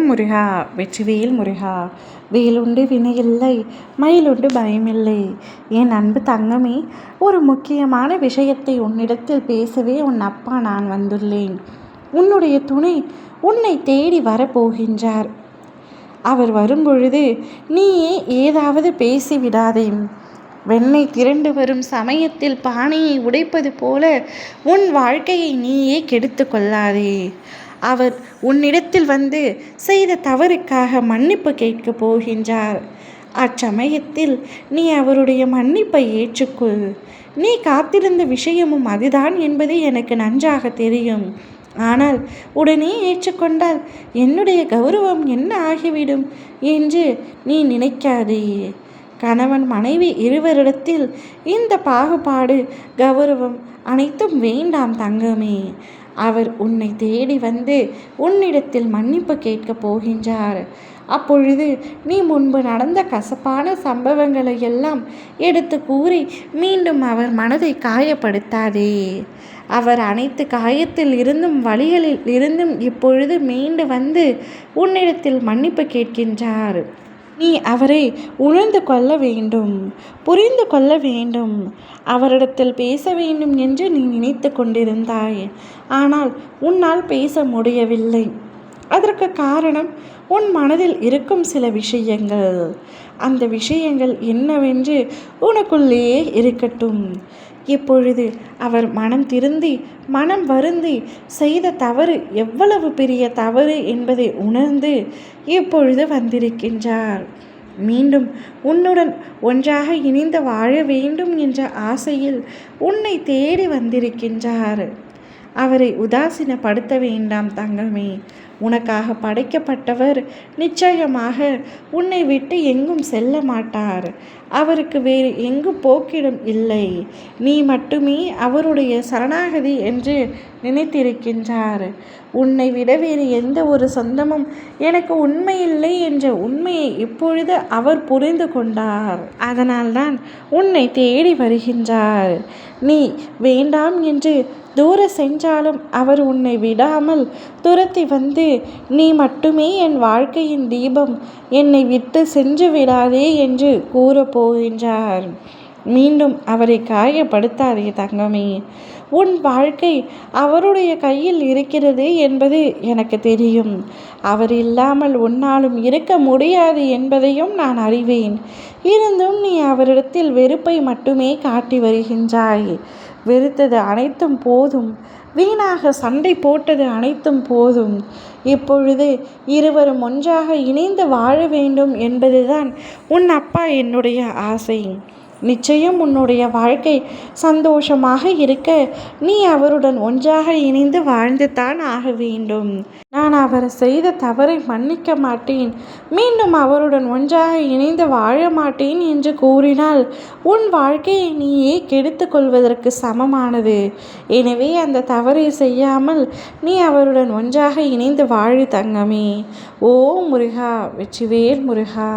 ஓம் முருகா வெற்றிவேல் முருகா. வேலுண்டு வினையில்லை மயிலுண்டு பயமில்லை. என் அன்பு தங்கமே ஒரு முக்கியமான விஷயத்தை உன்னிடத்தில் பேசவே உன் அப்பா நான் வந்துள்ளேன். உன்னுடைய துணை உன்னை தேடி வரப்போகின்றார். அவர் வரும்பொழுது நீயே ஏதாவது பேசிவிடாதே வெண்ணெய் திரண்டு வரும் சமயத்தில் பானையை உடைப்பது போல உன் வாழ்க்கையை நீயே கெடுத்து கொள்ளாதே. அவர் உன்னிடத்தில் வந்து செய்த தவறுக்காக மன்னிப்பு கேட்கப் போகின்றார். அச்சமயத்தில் நீ அவருடைய மன்னிப்பை ஏற்றுக்கொள். நீ காத்திருந்த விஷயமும் அதுதான் என்பது எனக்கு நன்றாக தெரியும். ஆனால் உடனே ஏற்றுக்கொண்டால் என்னுடைய கௌரவம் என்ன ஆகிவிடும் என்று நீ நினைக்காதே கணவன் மனைவி இருவரிடத்தில் இந்த பாகுபாடு கௌரவம் அனைத்தும் வேண்டாம் தங்கமே. அவர் உன்னை தேடி வந்து உன்னிடத்தில் மன்னிப்பு கேட்கப் போகின்றார். அப்பொழுது நீ முன்பு நடந்த கசப்பான சம்பவங்களை எல்லாம் எடுத்து கூறி மீண்டும் அவர் மனதை காயப்படுத்தாதே. அவர் அனைத்து காயத்தில் இருந்தும் வழிகளில் இருந்தும் இப்பொழுது மீண்டு வந்து உன்னிடத்தில் மன்னிப்பு கேட்கின்றார். நீ அவரை உணர்ந்து கொள்ள வேண்டும் புரிந்து கொள்ள வேண்டும். அவரிடத்தில் பேச வேண்டும் என்று நீ நினைத்து கொண்டிருந்தாய். ஆனால் உன்னால் பேச முடியவில்லை. அதற்கு காரணம் உன் மனதில் இருக்கும் சில விஷயங்கள். அந்த விஷயங்கள் என்னவென்று உனக்குள்ளேயே இருக்கட்டும். இப்பொழுது அவர் மனம் திருந்தி மனம் வருந்தி செய்த தவறு எவ்வளவு பெரிய தவறு என்பதை உணர்ந்து இப்பொழுது வந்திருக்கின்றார். மீண்டும் உன்னுடன் ஒன்றாக இணைந்து வாழ வேண்டும் என்ற ஆசையில் உன்னை தேடி வந்திருக்கின்றார். அவரை உதாசீனப்படுத்த வேண்டாம் தங்கமே. உனக்காக படைக்கப்பட்டவர் நிச்சயமாக உன்னை விட்டு எங்கும் செல்ல மாட்டார். அவருக்கு வேறு எங்கும் போக்கிடம் இல்லை. நீ மட்டுமே அவருடைய சரணாகதி என்று நினைத்திருக்கின்றார். உன்னை விட வேறு எந்த ஒரு சொந்தமும் எனக்கு உண்மையில்லை என்ற உண்மையை இப்பொழுது அவர் புரிந்து கொண்டார். அதனால்தான் உன்னை தேடி வருகின்றார். நீ வேண்டாம் என்று தூர சென்றாலும் அவர் உன்னை விடாமல் துரத்தி வந்து நீ மட்டுமே என் வாழ்க்கையின் தீபம் என்னை விட்டு சென்று விடாதே என்று கூறப்போகின்றார் மீண்டும் அவரை காயப்படுத்தாதே தங்கமே. உன் வாழ்க்கை அவருடைய கையில் இருக்கிறது என்பது எனக்கு தெரியும். அவர் இல்லாமல் உன்னாலும் இருக்க முடியாது என்பதையும் நான் அறிவேன். இருந்தும் நீ அவரிடத்தில் வெறுப்பை மட்டுமே காட்டி வருகின்றாய். வெறுத்தது அனைத்தும் போதும். வீணாக சண்டை போட்டது அனைத்தும் போதும். இப்பொழுது இருவரும் ஒன்றாக இணைந்து வாழ வேண்டும் என்பதுதான் உன் அப்பா என்னுடைய ஆசை. நிச்சயம் உன்னுடைய வாழ்க்கை சந்தோஷமாக இருக்க நீ அவருடன் ஒன்றாக இணைந்து வாழ்ந்துத்தான் ஆக வேண்டும். நான் அவர் செய்த தவறை மன்னிக்க மாட்டேன். மீண்டும் அவருடன் ஒன்றாக இணைந்து வாழ மாட்டேன் என்று கூறினால் உன் வாழ்க்கையை நீயே கெடுத்து கொள்வதற்கு சமமானது. எனவே அந்த தவறை செய்யாமல் நீ அவருடன் ஒன்றாக இணைந்து வாழு தங்கமே. ஓ முருகா வெற்றிவேல் முருகா.